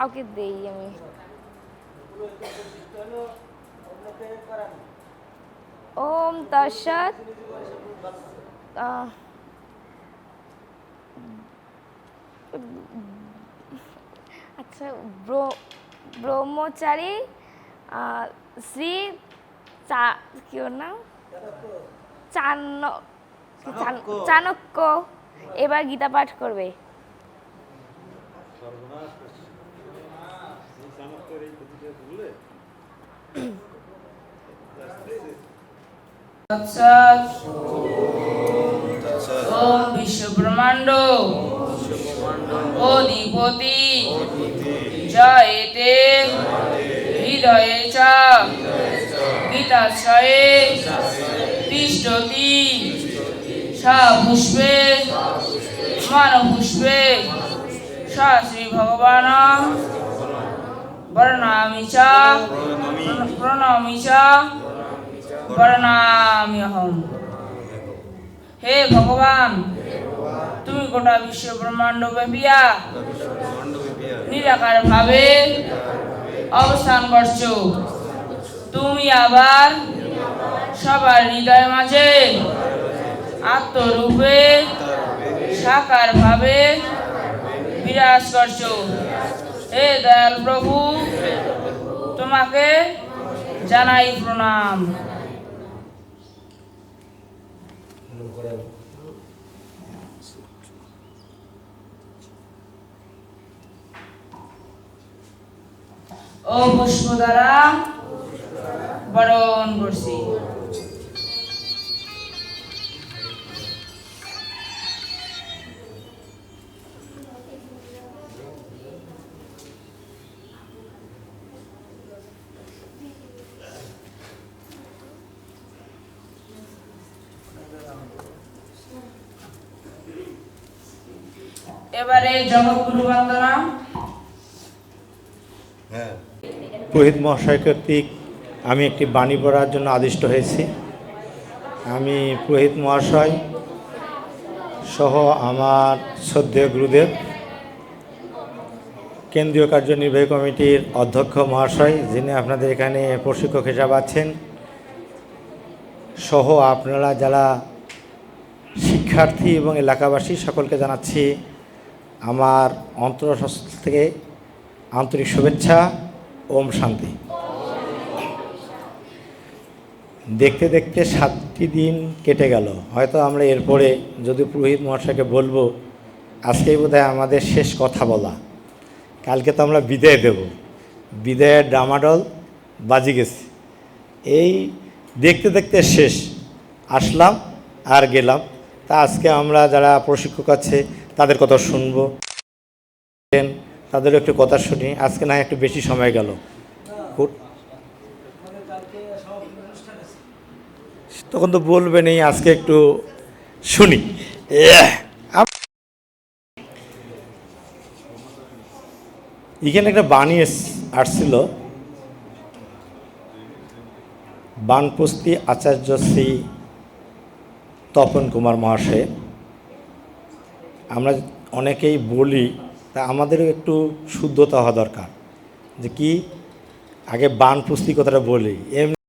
কাউকে দেই আমি। ওম তৎসৎ। আচ্ছা ব্র- ব্রহ্মচারী শ্রী চা কি ওর নাম? চান্ন চাণক্য। এবার গীতা পাঠ করবে। তৎসৎ ওম বিশ্ব ব্রহ্মাণ্ড অধিপতি জয়েতে হৃদয়ে চ। গীতাশ্রয়ে। তিষ্ঠতি। পুষ্পে মানপুষ্পে। সা শ্রী ভগবান বর্ণামি চ প্রণামি চ প্রণাম্যহম হে ভগবান তুমি গোটা বিশ্ব ব্রহ্মাণ্ড ব্যাপিয়া নিরাকার ভাবে অবস্থান করছ তুমি আবার সবার হৃদয় মাঝে আত্মরূপে সাকার ভাবে বিরাজ করছ হে দয়াল প্রভু তোমাকে জানাই প্রণাম। ও পুষ্প দ্বারা বরণ করছি। এবারে জগৎগুরু বন্দনা পুরোহিত মহাশয় কর্তৃক আমি একটি বাণী পড়ার জন্য আদিষ্ট হয়েছি। আমি পুরোহিত মহাশয় সহ আমার শ্রদ্ধেয় গুরুদেব কেন্দ্রীয় কার্যনির্বাহী কমিটির অধ্যক্ষ মহাশয় যিনি আপনাদের এখানে প্রশিক্ষক হিসাবে আছেন সহ আপনারা যারা শিক্ষার্থী এবং এলাকাবাসী সকলকে জানাচ্ছি আমার অন্তরস্থ থেকে আন্তরিক শুভেচ্ছা, ওম শান্তি। দেখতে দেখতে সাতটি দিন কেটে গেল। হয়তো আমরা এরপরে যদি পুরোহিত মহাশয়কে বলব, আজকেই বোধহয় আমাদের শেষ কথা বলা। কালকে তো আমরা বিদায় দেব। বিদায়ের ডামাডল বাজি গেছে। এই দেখতে দেখতে শেষ। আসলাম আর গেলাম। তা আজকে আমরা যারা প্রশিক্ষক আছে তাদের কথা শুনব। তাদেরও একটু কথা শুনি। আজকে না একটু বেশি সময় গেল। তখন তো বলবেন এই আজকে একটু শুনি। এখানে একটা বাণী আসছিল। বানপুস্তি আচার্য শ্রী তপন কুমার মহাশয়। আমরা অনেকেই বলি, তা আমাদেরও একটু শুদ্ধতা হওয়া দরকার। যে কি? আগে বান পুস্তি কথাটা বলি। এমনি